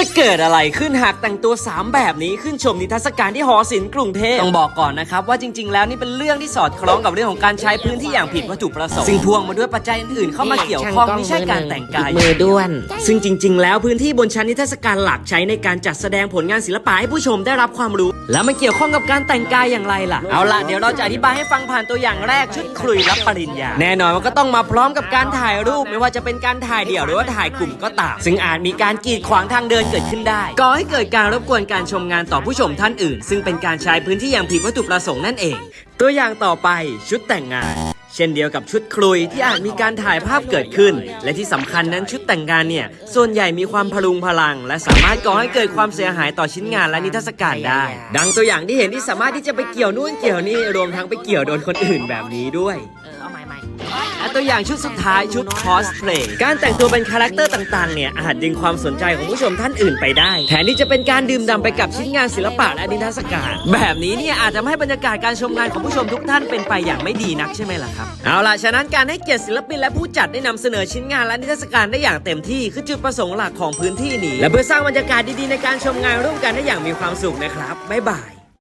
จะเกิดอะไรขึ้นหากแต่งตัว 3 แบบนี้ขึ้นชมนิทรรศการที่หอศิลป์กรุงเทพต้องบอกก่อนนะครับว่าจริง ๆ แล้วนี่เป็นเรื่องที่สอดคล้องกับเรื่องของการใช้พื้นที่อย่างผิดวัตถุประสงค์ซึ่งพ่วงมาด้วยปัจจัยอื่นๆเข้ามาเกี่ยวข้องไม่ใช่การแต่งกายมือด้วน ซึ่งจริง ๆ แล้วพื้นที่บนชั้นนิทรรศการหลักใช้ในการจัดแสดงผลงานศิลปะให้ผู้ชมได้รับความรู้ แล้วมันเกี่ยวข้องกับการแต่งกายอย่างไรล่ะเอาล่ะเดี๋ยวเราจะอธิบายให้ฟังผ่านตัวอย่างแรกชุดคลุยรับปริญญา แน่นอนมันก็ต้องมาพร้อมกับการถ่ายรูปไม่ว่าจะเป็นการถ่ายเดี่ยวหรือว่าถ่ายกลุ่มก็ตาม ซึ่งอาจมีการกีดขวางทางเดินเกิดขึ้นได้ก่อให้เกิดการรบกวนการชมงานต่อผู้ชมท่านอื่น ซึ่งเป็นการใช้พื้นที่อย่างผิดวัตถุประสงค์นั่นเอง ตัวอย่างต่อไปชุดแต่งงาน เช่นเดียวกับชุดคลุยที่อาจมีการถ่ายภาพเกิดขึ้น และที่สำคัญนั้นชุดแต่งงานเนี่ย ส่วนใหญ่มีความพลุงพลัง และสามารถก่อให้เกิดความเสียหายต่อชิ้นงานและนิทรรศการได้ ดังตัวอย่างที่เห็นที่สามารถที่จะไปเกี่ยวนู่นเกี่ยวนี่รวมทั้งไปเกี่ยวโดนคนอื่นแบบนี้ด้วย และตัวอย่างชุดสุดท้ายชุดคอสเพลย์การแต่งตัวเป็นคาแรคเตอร์ต่างๆ เนี่ยอาจดึงความสนใจของผู้ชมท่านอื่นไปได้ แทนที่จะเป็นการดื่มด่ำไปกับชิ้นงานศิลปะและนิทรรศการ แบบนี้เนี่ยอาจจะทำให้บรรยากาศการชมงานของผู้ชมทุกท่านเป็นไปอย่างไม่ดีนักใช่ไหมล่ะครับ เอาล่ะ ฉะนั้นการให้เกียรติศิลปินและผู้จัดได้นำเสนอชิ้นงานและนิทรรศการได้อย่างเต็มที่คือจุดประสงค์หลักของพื้นที่นี้ และเพื่อสร้างบรรยากาศดีๆในการชมงานร่วมกันได้อย่างมีความสุขนะครับบ๊ายบาย